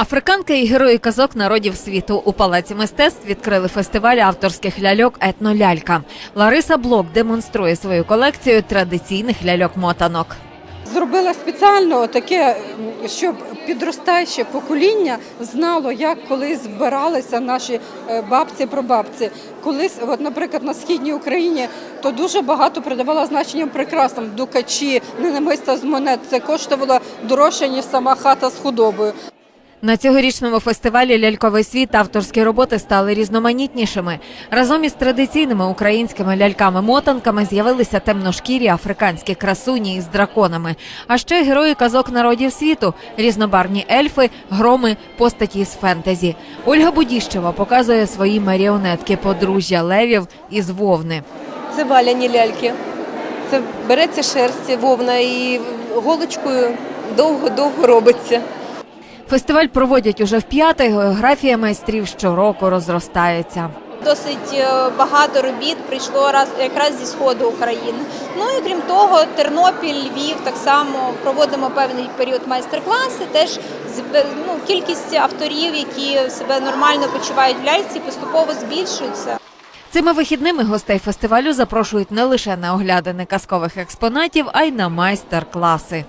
Африканки і герої казок народів світу у палаці мистецтв відкрили фестиваль авторських ляльок Етнолялька. Лариса Блок демонструє свою колекцію традиційних ляльок-мотанок. Зробила спеціально таке, щоб підростаюче покоління знало, як колись збиралися наші е, бабці прабабці. Колись, от, наприклад, на східній Україні, то дуже багато придавала значення прикрасам, дукачі, ненамиста з монет. Це коштувало дорожче, ніж сама хата з худобою. На цьогорічному фестивалі Ляльковий світ авторські роботи стали різноманітнішими. Разом із традиційними українськими ляльками-мотанками з'явилися темношкірі африканські красуні із драконами, а ще герої казок народів світу, різнобарвні ельфи, громи, постаті з фентезі. Ольга Будіщева показує свої маріонетки подружжя левів із вовни. Це валяні ляльки. Це береться шерсть, вовна і голочкою довго-довго робиться. Фестиваль проводять уже вп'яте. Географія майстрів щороку розростається. Досить е, багато робіт прийшло раз якраз зі сходу України. Ну і крім того, Тернопіль, Львів так само проводимо певний період майстер-класи. Теж ну, кількість авторів, які себе нормально почувають в ляльці, поступово збільшується. Цими вихідними гостей фестивалю запрошують не лише на оглядини казкових експонатів, а й на майстер-класи.